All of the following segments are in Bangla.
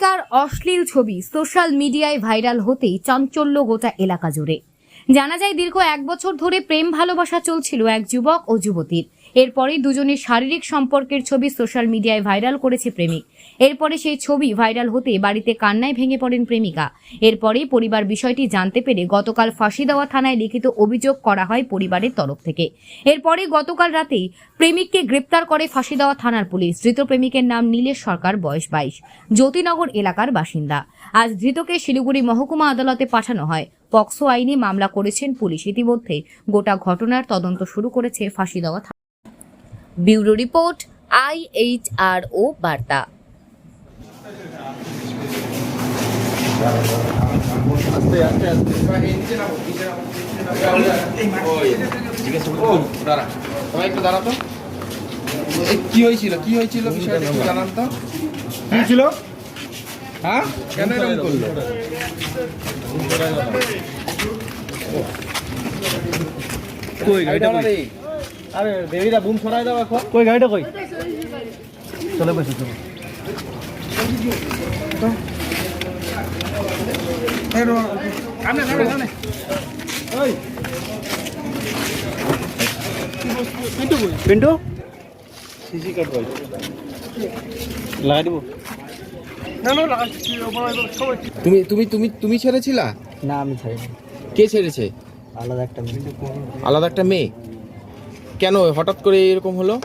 প্রেমিকার অশ্লীল ছবি, সোশ্যাল মিডিয়ায় ভাইরাল হতেই চাঞ্চল্য গোটা এলাকা জুড়ে। জানা যায়, দীর্ঘ এক বছর ধরে প্রেম ভালোবাসা চলছিল এক যুবক ও যুবতীর। এরপরে দুজনের শারীরিক সম্পর্কের ছবি সোশ্যাল মিডিয়ায় ভাইরাল করেছে প্রেমিক। এরপরে সেই ছবি ভাইরাল হতে বাড়িতে কান্নায় ভেঙে পড়েন প্রেমিকা। এরপরেই পরিবার বিষয়টি জানতে পেরে গতকাল ফাঁসি দেওয়া থানায় লিখিত অভিযোগ করা হয় পরিবারের তরফ থেকে। এরপরে গতকাল রাতেই প্রেমিককে গ্রেপ্তার করে ফাঁসি দেওয়া থানার পুলিশ। ধৃত প্রেমিকের নাম নীলেশ সরকার, বয়স বাইশ। জ্যোতিনগর এলাকার বাসিন্দা। আজ ধৃতকে শিলিগুড়ি মহকুমা আদালতে পাঠানো হয়। পক্সো আইনে মামলা করেছেন পুলিশ। ইতিমধ্যে গোটা ঘটনার তদন্ত শুরু করেছে ফাঁসি দেওয়া bureau report, I H R O বার্তা। জানান তো কি ছিল হ্যাঁ কেন এরকম করল কই? আরে দেবীরা বুম ছড়াই দাও এখন। কই গাড়িটা কই? চলে বসে চলো। সামনে সামনে সামনে। ওই। পিন্টু সিসি কার্ড কই লাগাই দিব। না না লাগাই সবাই তুমি তুমি তুমি তুমি ছেড়েছিলা? না আমি ছাড়িনি। কে ছেড়েছে? আলাদা একটা মেয়ে। আলাদা একটা মেয়ে? কেন হঠাৎ করে এরকম হলো?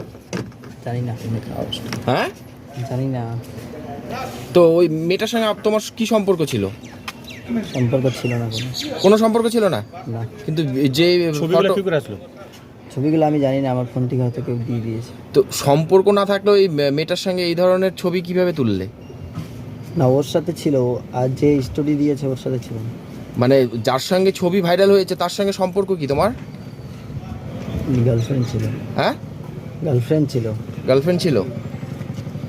জানি না হ্যাঁ? জানি না তো ওই মেয়েটার সঙ্গে আপ- তোমার কি সম্পর্ক ছিল? সম্পর্ক ছিল না কোনো। সম্পর্ক ছিল না? না। কিন্তু যে ছবিগুলো কি করে আসলো? ছবিগুলো আমি জানি না আমার ফোন থেকে হয়তো কেউ দিয়ে দিয়েছে। তো সম্পর্ক না থাকলে ওই মে- মেয়েটার সঙ্গে এই ধরনের ছবি কীভাবে তুললে? না ওর সাথে ছিল। আর যে স্টোরি দিয়েছে ওর সাথে ছিল মানে যার সঙ্গে ছবি ভাইরাল হয়েছে তার সঙ্গে সম্পর্ক কি তোমার? গার্লফ্রেন্ড ছিল। হ্যাঁ? গার্লফ্রেন্ড ছিল। গার্লফ্রেন্ড ছিল?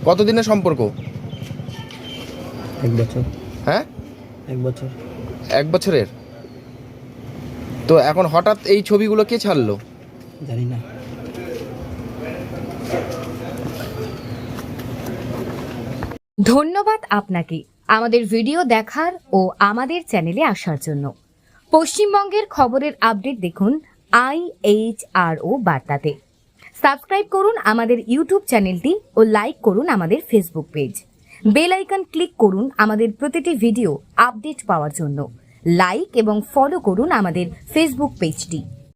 কতদিনের সম্পর্ক? এক বছর। হ্যাঁ? এক বছর। এক বছরের? তো এখন হঠাৎ এই ছবিগুলো কে ছাড়লো? জানি না। ধন্যবাদ আপনাকে আমাদের ভিডিও দেখার ও আমাদের চ্যানেলে আসার জন্য। পশ্চিমবঙ্গের খবরের আপডেট দেখুন আই এইচ আর ও বার্তাতে। সাবস্ক্রাইব করুন আমাদের ইউটিউব চ্যানেলটি ও লাইক করুন আমাদের Facebook page. Bell icon click করুন আমাদের প্রতিটি ভিডিও আপডেট পাওয়ার জন্য। লাইক এবং ফলো করুন আমাদের ফেসবুক পেজটি।